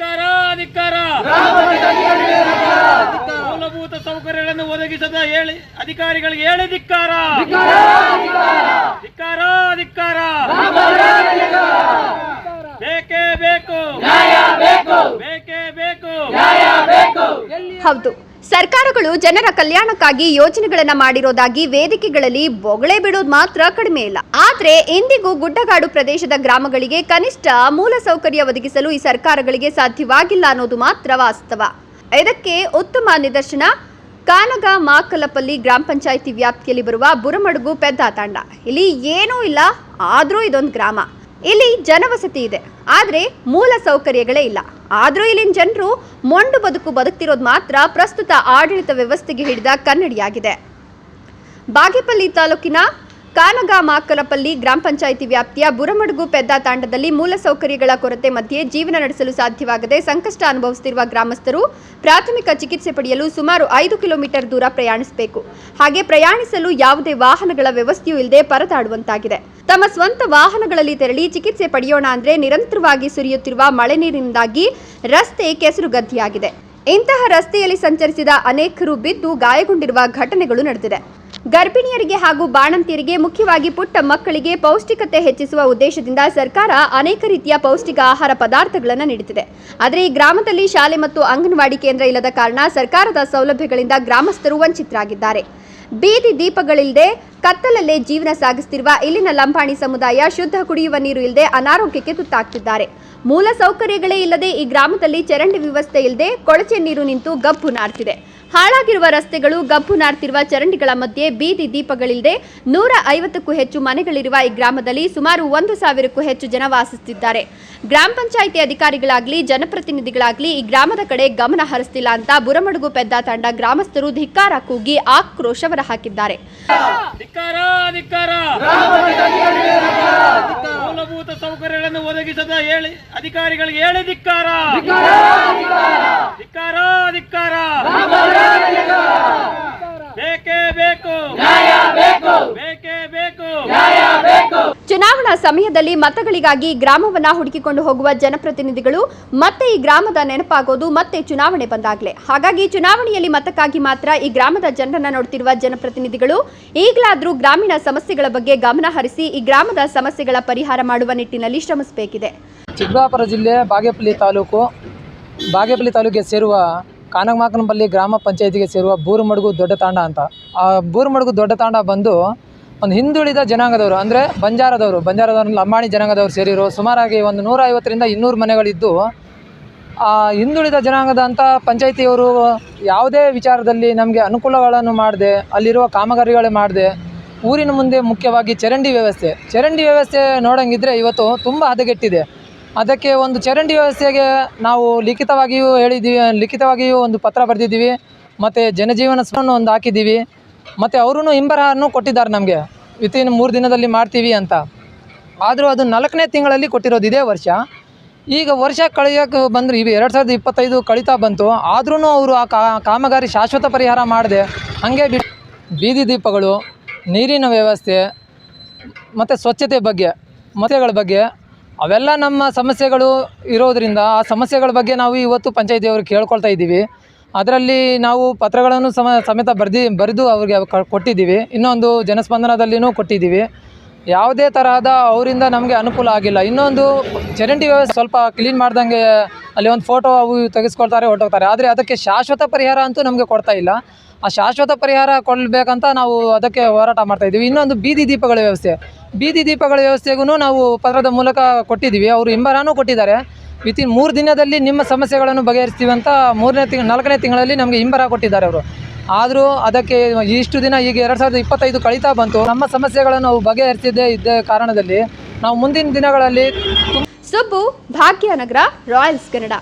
ಧಿಕ್ಕಾರ ಧಿಕ್ಕಾರ ಮೂಲಭೂತ ಸೌಕರ್ಯಗಳನ್ನು ಒದಗಿಸದ ಹೇಳಿ ಅಧಿಕಾರಿಗಳಿಗೆ ಹೇಳಿ ಧಿಕ್ಕಾರ. ಧಿಕ್ಕಾರ ಧಿಕ್ಕಾರ ಬೇಕೇ ಬೇಕು. ಬೇಕೇ. ಬೇಕು. ಹೌದು. ಸರ್ಕಾರಗಳು ಜನರ ಕಲ್ಯಾಣಕ್ಕಾಗಿ ಯೋಜನೆಗಳನ್ನ ಮಾಡಿರೋದಾಗಿ ವೇದಿಕೆಗಳಲ್ಲಿ ಬೊಗಳೆ ಬಿಡೋದು ಮಾತ್ರ ಕಡಿಮೆ ಇಲ್ಲ. ಆದ್ರೆ ಇಂದಿಗೂ ಗುಡ್ಡಗಾಡು ಪ್ರದೇಶದ ಗ್ರಾಮಗಳಿಗೆ ಕನಿಷ್ಠ ಮೂಲ ಸೌಕರ್ಯ ಒದಗಿಸಲು ಈ ಸರ್ಕಾರಗಳಿಗೆ ಸಾಧ್ಯವಾಗಿಲ್ಲ ಅನ್ನೋದು ಮಾತ್ರ ವಾಸ್ತವ. ಇದಕ್ಕೆ ಉತ್ತಮ ನಿದರ್ಶನ ಕಾನಗ ಮಾಕಲಪಲ್ಲಿ ಗ್ರಾಮ ಪಂಚಾಯಿತಿ ವ್ಯಾಪ್ತಿಯಲ್ಲಿ ಬರುವ ಬುರಮಡುಗು ಪೆದ್ದ ತಾಂಡ ಇಲ್ಲಿ ಏನೂ ಇಲ್ಲ, ಆದರೂ ಇದೊಂದು ಗ್ರಾಮ. ಇಲ್ಲಿ ಜನವಸತಿ ಇದೆ, ಆದರೆ ಮೂಲ ಸೌಕರ್ಯಗಳೇ ಇಲ್ಲ. ಆದ್ರೂ ಇಲ್ಲಿನ ಜನರು ಮೊಂಡು ಬದುಕು ಬದುಕ್ತಿರೋದು ಮಾತ್ರ ಪ್ರಸ್ತುತ ಆಡಳಿತ ವ್ಯವಸ್ಥೆಗೆ ಹಿಡಿದ ಕನ್ನಡಿಯಾಗಿದೆ. ಬಾಗೇಪಲ್ಲಿ ತಾಲೂಕಿನ ಕಾನಗ ಮಾಕಲಪಲ್ಲಿ ಗ್ರಾಮ ಪಂಚಾಯಿತಿ ವ್ಯಾಪ್ತಿಯ ಬುರಮಡುಗು ಪೆದ್ದ ತಾಂಡದಲ್ಲಿ ಮೂಲ ಸೌಕರ್ಯಗಳ ಕೊರತೆ ಮಧ್ಯೆ ಜೀವನ ನಡೆಸಲು ಸಾಧ್ಯವಾಗದೆ ಸಂಕಷ್ಟ ಅನುಭವಿಸುತ್ತಿರುವ ಗ್ರಾಮಸ್ಥರು ಪ್ರಾಥಮಿಕ ಚಿಕಿತ್ಸೆ ಪಡೆಯಲು ಸುಮಾರು ಐದು ಕಿಲೋಮೀಟರ್ ದೂರ ಪ್ರಯಾಣಿಸಬೇಕು. ಹಾಗೆ ಪ್ರಯಾಣಿಸಲು ಯಾವುದೇ ವಾಹನಗಳ ವ್ಯವಸ್ಥೆಯೂ ಇಲ್ಲದೆ ಪರದಾಡುವಂತಾಗಿದೆ. ತಮ್ಮ ಸ್ವಂತ ವಾಹನಗಳಲ್ಲಿ ತೆರಳಿ ಚಿಕಿತ್ಸೆ ಪಡೆಯೋಣ ಅಂದರೆ ನಿರಂತರವಾಗಿ ಸುರಿಯುತ್ತಿರುವ ಮಳೆ ನೀರಿನಿಂದಾಗಿ ರಸ್ತೆ ಕೆಸರುಗದ್ದಿಯಾಗಿದೆ. ಇಂತಹ ರಸ್ತೆಯಲ್ಲಿ ಸಂಚರಿಸಿದ ಅನೇಕರು ಬಿದ್ದು ಗಾಯಗೊಂಡಿರುವ ಘಟನೆಗಳು ನಡೆದಿದೆ. ಗರ್ಭಿಣಿಯರಿಗೆ ಹಾಗೂ ಬಾಣಂತಿಯರಿಗೆ ಮುಖ್ಯವಾಗಿ ಪುಟ್ಟ ಮಕ್ಕಳಿಗೆ ಪೌಷ್ಟಿಕತೆ ಹೆಚ್ಚಿಸುವ ಉದ್ದೇಶದಿಂದ ಸರ್ಕಾರ ಅನೇಕ ರೀತಿಯ ಪೌಷ್ಟಿಕ ಆಹಾರ ಪದಾರ್ಥಗಳನ್ನು ನೀಡುತ್ತಿದೆ. ಆದರೆ ಈ ಗ್ರಾಮದಲ್ಲಿ ಶಾಲೆ ಮತ್ತು ಅಂಗನವಾಡಿ ಕೇಂದ್ರ ಇಲ್ಲದ ಕಾರಣ ಸರ್ಕಾರದ ಸೌಲಭ್ಯಗಳಿಂದ ಗ್ರಾಮಸ್ಥರು ವಂಚಿತರಾಗಿದ್ದಾರೆ. ಬೀದಿ ದೀಪಗಳಿಲ್ಲದೆ, ಕತ್ತಲಲ್ಲೇ ಜೀವನ ಸಾಗಿಸುತ್ತಿರುವ ಇಲ್ಲಿನ ಲಂಬಾಣಿ ಸಮುದಾಯ ಶುದ್ಧ ಕುಡಿಯುವ ನೀರು ಇಲ್ಲದೆ ಅನಾರೋಗ್ಯಕ್ಕೆ ತುತ್ತಾಗ್ತಿದ್ದಾರೆ. ಮೂಲ ಸೌಕರ್ಯಗಳೇ ಇಲ್ಲದೆ ಈ ಗ್ರಾಮದಲ್ಲಿ ಚರಂಡಿ ವ್ಯವಸ್ಥೆ ಇಲ್ಲದೆ ಕೊಳಚೆ ನೀರು ನಿಂತು ಗಬ್ಬು ನಾರ್ತಿದೆ. ಹಾಳಾಗಿರುವ ರಸ್ತೆಗಳು ಗಬ್ಬು ನಾರ್ತಿರುವ ಚರಂಡಿಗಳ ಮಧ್ಯೆ ಬೀದಿ ದೀಪಗಳಿಲ್ಲದೆ ನೂರ ಐವತ್ತಕ್ಕೂ ಹೆಚ್ಚು ಮನೆಗಳಿರುವ ಈ ಗ್ರಾಮದಲ್ಲಿ ಸುಮಾರು ಒಂದು ಸಾವಿರಕ್ಕೂ ಹೆಚ್ಚು ಜನ ವಾಸಿಸುತ್ತಿದ್ದಾರೆ. ಗ್ರಾಮ ಪಂಚಾಯಿತಿ ಅಧಿಕಾರಿಗಳಾಗಲಿ ಜನಪ್ರತಿನಿಧಿಗಳಾಗಲಿ ಈ ಗ್ರಾಮದ ಕಡೆ ಗಮನ ಹರಿಸ್ತಿಲ್ಲ ಅಂತ ಬುರಮಡುಗು ಪೆದ್ದ ತಂಡ ಗ್ರಾಮಸ್ಥರು ಧಿಕ್ಕಾರ ಕೂಗಿ ಆಕ್ರೋಶ ಹೊರಹಾಕಿದ್ದಾರೆ. ಹಾಕಿದ್ದಾರೆ ಮೂಲಭೂತ ಸೌಕರ್ಯಗಳನ್ನು ಒದಗಿಸದ ಹೇಳಿ ಅಧಿಕಾರಿಗಳಿಗೆ ಹೇಳಿ ಧಿಕ್ಕಾರ ಧಿಕ್ಕಾರ ಬೇಕೇ ಬೇಕು ಬೇಕೇ ಬೇಕು ಸಮಯದಲ್ಲಿ ಮತಗಳಿಗಾಗಿ ಗ್ರಾಮವನ್ನ ಹುಡುಕಿಕೊಂಡು ಹೋಗುವ ಜನಪ್ರತಿನಿಧಿಗಳು ಮತ್ತೆ ಈ ಗ್ರಾಮದ ನೆನಪಾಗೋದು ಮತ್ತೆ ಚುನಾವಣೆ ಬಂದಾಗಲೇ. ಹಾಗಾಗಿ ಚುನಾವಣೆಯಲ್ಲಿ ಮತಕ್ಕಾಗಿ ಮಾತ್ರ ಈ ಗ್ರಾಮದ ಜನರನ್ನ ನೋಡ್ತಿರುವ ಜನಪ್ರತಿನಿಧಿಗಳು ಈಗಲಾದರೂ ಗ್ರಾಮೀಣ ಸಮಸ್ಯೆಗಳ ಬಗ್ಗೆ ಗಮನ ಹರಿಸಿ ಈ ಗ್ರಾಮದ ಸಮಸ್ಯೆಗಳ ಪರಿಹಾರ ಮಾಡುವ ನಿಟ್ಟಿನಲ್ಲಿ ಶ್ರಮಿಸಬೇಕಿದೆ. ಚಿಕ್ಕಬಳ್ಳಾಪುರ ಜಿಲ್ಲೆ ಬಾಗೇಪಲ್ಲಿ ತಾಲೂಕು, ಬಾಗೇಪಲ್ಲಿ ತಾಲೂಕಿಗೆ ಸೇರುವ ಕಾನಗಮಾಕನಪಲ್ಲಿ ಗ್ರಾಮ ಪಂಚಾಯತಿಗೆ ಸೇರುವ ಬೂರುಮಡುಗು ದೊಡ್ಡ ತಾಂಡ ಅಂತ. ಆ ಬೂರುಮಡುಗು ದೊಡ್ಡ ತಾಂಡ ಬಂದು ಒಂದು ಹಿಂದುಳಿದ ಜನಾಂಗದವರು, ಅಂದರೆ ಬಂಜಾರದವರು ಬಂಜಾರದವರು ಲಂಬಾಣಿ ಜನಾಂಗದವರು ಸೇರಿರೋ ಸುಮಾರಾಗಿ ಒಂದು ನೂರ ಐವತ್ತರಿಂದ ಇನ್ನೂರು ಮನೆಗಳಿದ್ದು, ಆ ಹಿಂದುಳಿದ ಜನಾಂಗದ ಅಂತ ಪಂಚಾಯಿತಿಯವರು ಯಾವುದೇ ವಿಚಾರದಲ್ಲಿ ನಮಗೆ ಅನುಕೂಲಗಳನ್ನು ಮಾಡದೆ, ಅಲ್ಲಿರುವ ಕಾಮಗಾರಿಗಳೇ ಮಾಡದೆ, ಊರಿನ ಮುಂದೆ ಮುಖ್ಯವಾಗಿ ಚರಂಡಿ ವ್ಯವಸ್ಥೆ. ಚರಂಡಿ ವ್ಯವಸ್ಥೆ ನೋಡಂಗಿದ್ರೆ ಇವತ್ತು ತುಂಬ ಹದಗೆಟ್ಟಿದೆ. ಅದಕ್ಕೆ ಒಂದು ಚರಂಡಿ ವ್ಯವಸ್ಥೆಗೆ ನಾವು ಲಿಖಿತವಾಗಿಯೂ ಹೇಳಿದ್ದೀವಿ ಲಿಖಿತವಾಗಿಯೂ ಒಂದು ಪತ್ರ ಬರೆದಿದ್ದೀವಿ, ಮತ್ತು ಜನಜೀವನ ಒಂದು ಹಾಕಿದ್ದೀವಿ. ಮತ್ತು ಅವರೂ ಹಿಂಬರಹನ್ನು ಕೊಟ್ಟಿದ್ದಾರೆ ನಮಗೆ. ವಿತಿನ್ ಮೂರು ದಿನದಲ್ಲಿ ಮಾಡ್ತೀವಿ ಅಂತ. ಆದರೂ ಅದು ನಾಲ್ಕನೇ ತಿಂಗಳಲ್ಲಿ ಕೊಟ್ಟಿರೋದು ಇದೇ ವರ್ಷ. ಈಗ ವರ್ಷ ಕಳೆಯೋಕೆ ಬಂದರೆ ಇವು ಎರಡು ಸಾವಿರದ ಇಪ್ಪತ್ತೈದು ಕಳೀತಾ ಬಂತು. ಆದ್ರೂ ಅವರು ಆ ಕಾಮಗಾರಿ ಶಾಶ್ವತ ಪರಿಹಾರ ಮಾಡಿದೆ. ಹಾಗೆ ಬಿ, ಬೀದಿ ದೀಪಗಳು, ನೀರಿನ ವ್ಯವಸ್ಥೆ, ಮತ್ತು ಸ್ವಚ್ಛತೆ ಬಗ್ಗೆ ಮತಗಳ ಬಗ್ಗೆ. ಅವೆಲ್ಲ ನಮ್ಮ ಸಮಸ್ಯೆಗಳು ಇರೋದರಿಂದ ಆ ಸಮಸ್ಯೆಗಳ ಬಗ್ಗೆ ನಾವು ಇವತ್ತು ಪಂಚಾಯತಿಯವ್ರಿಗೆ ಕೇಳ್ಕೊಳ್ತಾ ಇದ್ದೀವಿ. ಅದರಲ್ಲಿ ನಾವು ಪತ್ರಗಳನ್ನು ಸಮ, ಸಮೇತ ಬರ್ದು, ಬರೆದು ಅವ್ರಿಗೆ ಕೊಟ್ಟಿದ್ದೀವಿ. ಇನ್ನೊಂದು ಜನಸ್ಪಂದನದಲ್ಲಿನೂ ಕೊಟ್ಟಿದ್ದೀವಿ. ಯಾವುದೇ ತರಹದ ಅವರಿಂದ ನಮಗೆ ಅನುಕೂಲ ಆಗಿಲ್ಲ. ಇನ್ನೊಂದು ಚರಂಡಿ ವ್ಯವಸ್ಥೆ ಸ್ವಲ್ಪ ಕ್ಲೀನ್ ಮಾಡ್ದಂಗೆ ಅಲ್ಲಿ ಒಂದು ಫೋಟೋ ಅವು ತೆಗೆಸ್ಕೊಳ್ತಾರೆ, ಹೊರಟೋಗ್ತಾರೆ. ಆದರೆ ಅದಕ್ಕೆ ಶಾಶ್ವತ ಪರಿಹಾರ ಅಂತೂ ನಮಗೆ ಕೊಡ್ತಾ ಇಲ್ಲ. ಆ ಶಾಶ್ವತ ಪರಿಹಾರ ಕೊಡಬೇಕಂತ ನಾವು ಅದಕ್ಕೆ ಹೋರಾಟ ಮಾಡ್ತಾ ಇದ್ದೀವಿ. ಇನ್ನೊಂದು ಬೀದಿ ದೀಪಗಳ ವ್ಯವಸ್ಥೆ. ಬೀದಿ ದೀಪಗಳ ವ್ಯವಸ್ಥೆಗೂ ನಾವು ಪತ್ರದ ಮೂಲಕ ಕೊಟ್ಟಿದ್ದೀವಿ. ಅವರು ಹಿಂಬರಾನೂ ಕೊಟ್ಟಿದ್ದಾರೆ. ವಿತಿನ್ ಮೂರು ದಿನದಲ್ಲಿ ನಿಮ್ಮ ಸಮಸ್ಯೆಗಳನ್ನು ಬಗೆಹರಿಸ್ತೀವಿ ಅಂತ ಮೂರನೇ ತಿಂಗಳು ನಾಲ್ಕನೇ ತಿಂಗಳಲ್ಲಿ ನಮಗೆ ಹಿಂಬರ ಕೊಟ್ಟಿದ್ದಾರೆ ಅವರು. ಆದರೂ ಅದಕ್ಕೆ ಇಷ್ಟು ದಿನ ಈಗ ಎರಡು ಸಾವಿರದ ಇಪ್ಪತ್ತೈದು ಕಳೀತಾ ಬಂತು. ನಮ್ಮ ಸಮಸ್ಯೆಗಳನ್ನು ನಾವು ಬಗೆಹರಿಸಿದ್ದೇ ಇದ್ದ ಕಾರಣದಲ್ಲಿ ನಾವು ಮುಂದಿನ ದಿನಗಳಲ್ಲಿ ಸುಬ್ಬು ಭಾಗ್ಯನಗರ ರಾಯಲ್ಸ್ ಕನ್ನಡ.